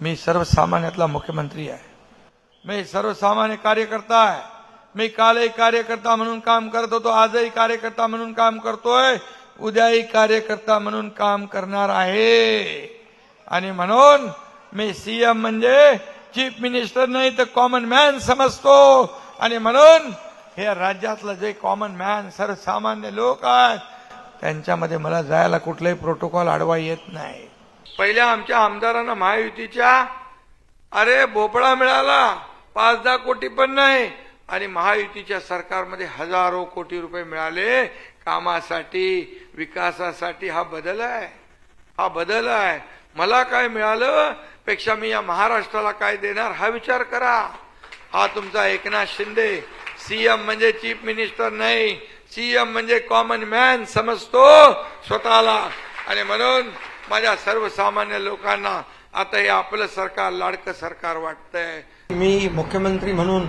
मी सर्वसामान्यातला मुख्यमंत्री आहे. मी सर्वसामान्य कार्यकर्ता आहे. मी कालही कार्यकर्ता म्हणून काम करत होतो आजही कार्यकर्ता म्हणून काम करतोय. उद्याही कार्यकर्ता म्हणून काम करणार आहे. आणि म्हणून मी सीएम म्हणजे चीफ मिनिस्टर नाही तर कॉमन मॅन समजतो. आणि म्हणून हे राज्यातलं जे कॉमन मॅन सर्वसामान्य लोक आहेत त्यांच्यामध्ये मला जायला कुठलाही प्रोटोकॉल अडवा येत नाही. पहिल्या आमच्या आमदारांना महायुतीच्या अरे भोपळा मिळाला पाच दहा कोटी पण नाही. आणि महायुतीच्या सरकारमध्ये हजारो कोटी रुपये मिळाले. कामासाठी विकासासाठी हा बदल आहे. हा बदल आहे. मला काय मिळालं पेक्षा मी या महाराष्ट्राला काय देणार हा विचार करा. हा तुमचा एकनाथ शिंदे सीएम म्हणजे चीफ मिनिस्टर नाही. सीएम म्हणजे कॉमन मॅन समजतो स्वतःला. आणि म्हणून माझ्या सर्वसामान्य लोकांना आता हे आपलं सरकार लाडकं सरकार वाटतंय. मी मुख्यमंत्री म्हणून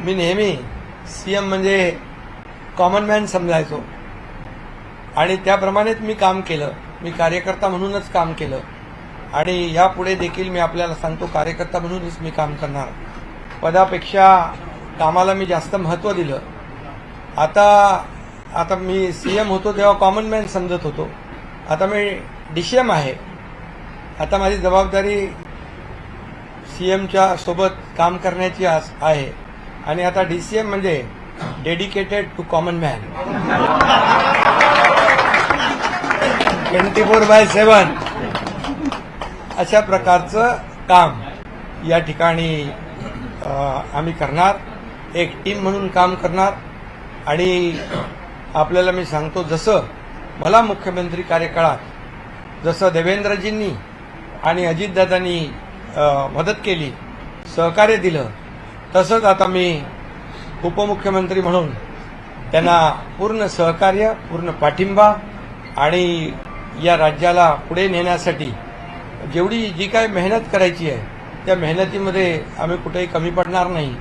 मी नेहमी सीएम म्हणजे कॉमन मॅन समजायचो. आणि त्याप्रमाणेच मी काम केलं. मी कार्यकर्ता म्हणूनच काम केलं. आणि यापुढे देखील मी आपल्याला सांगतो कार्यकर्ता म्हणूनच मी काम करणार. पदापेक्षा कामाला मी जास्त महत्त्व दिलं. आता आता मी सीएम होतो तेव्हा कॉमन मॅन समजत होतो. आता मी डी सी एम आहे. आता माझी जबाबदारी सी एमच्या सोबत काम करण्याची आस- आहे. आणि आता डी सी एम म्हणजे dedicated to common man twenty four by seven अशा प्रकारचं काम या ठिकाणी आम्ही करणार. एक टीम म्हणून काम करणार. आणि आपल्याला मी सांगतो जसं मला मुख्यमंत्री कार्यकाळात जसं देवेंद्रजींनी आणि अजितदादांनी मदत केली सहकार्य दिलं तसंच आता मी उपमुख्यमंत्री म्हणून त्यांना पूर्ण सहकार्य पूर्ण पाठिंबा आणि या राज्याला पुढे नेण्यासाठी जेवढी जी काय मेहनत करायची आहे त्या मेहनतीमध्ये आम्ही कुठेही कमी पडणार नाही.